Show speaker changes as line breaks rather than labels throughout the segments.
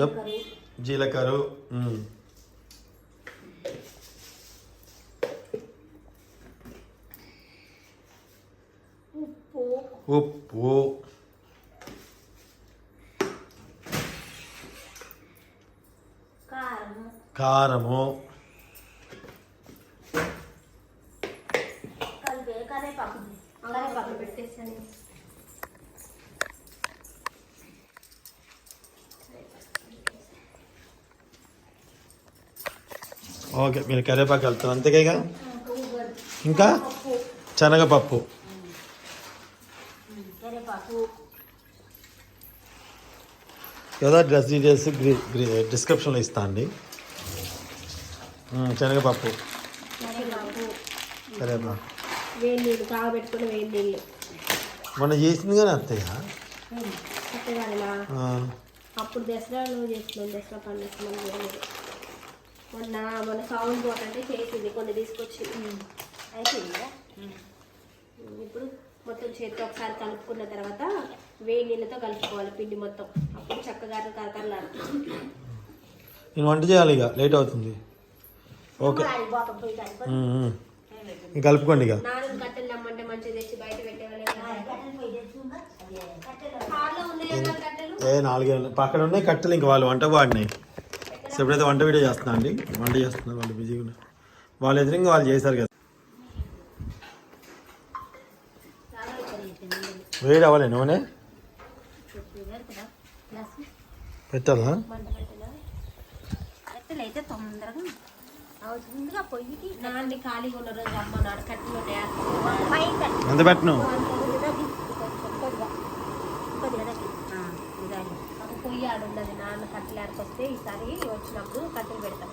చెప్. జీలకర్ర.
ఉప్పు.
ఉప్పు.
కారం
కారము.
పెట్టేసాను
ఓకే మీరు కరివేపాకు వెళ్తారు అంతేగా ఇంకా?
పప్పు
శనగపప్పు.
కరేపాకు
ఏదో డ్రెస్ డీటెయిల్స్ డిస్క్రిప్షన్లో ఇస్తా అండి. శనగపప్పు.
కరేపాకు
మొన్న చేసింది కానీ అత్తయ్య
అప్పుడు దసరా నువ్వు దసరా పండుగ మొన్న మొన్న సౌండ్ బోట్ అంటే చేసింది కొన్ని తీసుకొచ్చి. అయిపోయిందా? ఇప్పుడు మొత్తం చేతితో ఒకసారి కలుపుకున్న తర్వాత వేడి నీళ్ళతో కలుపుకోవాలి పిండి మొత్తం. అప్పుడు చక్కగా కరకరలాడుతుంది
నేను వంట చేయాలి ఇక లేట్ అవుతుంది. ఓకే. కలుపుకోండి ఇక.
నాలుగు కట్టెలు నమ్మంటే తెచ్చి బయట పెట్టేవాళ్ళు
ఏ నాలుగే. పక్కన ఉన్నాయి కట్టెలు ఇంక వాళ్ళు వంట వాడినాయి. సో ఎప్పుడైతే వంట వీడియో చేస్తున్నా అండి వంట చేస్తున్నారు వాళ్ళు బిజీగా ఉన్నారు. వాళ్ళు ఎదురుగా వాళ్ళు చేశారు కదా. వేడి అవ్వలే నూనె? పెట్టాలా?
అయితే తొందరగా. ముందుగా పొయ్యికి నాన్న ఖాళీగా ఉన్న రోజు అమ్మ నాడు
పెట్టను?
పొయ్యి ఆడు ఉన్నది. నాన్న కట్టెలు ఆడుకొస్తే ఈసారి వచ్చినప్పుడు కట్టెలు పెడతాం.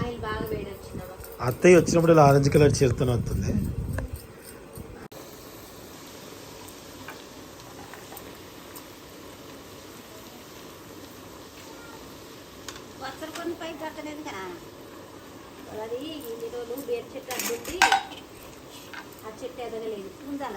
ఆయిల్ బాగా వేడి వచ్చిందమ్మా
అత్తయ్య వచ్చినప్పుడు ఇలా ఆరెంజ్ కలర్ చీరతోనే వస్తుంది.
కొన్ని పై కట్టలేదు కదా
అది ఇన్ని రోజులు వేరు చెట్టు అడ్డుంది ఆ చెట్టు ఎదగలేదు.
ముందల.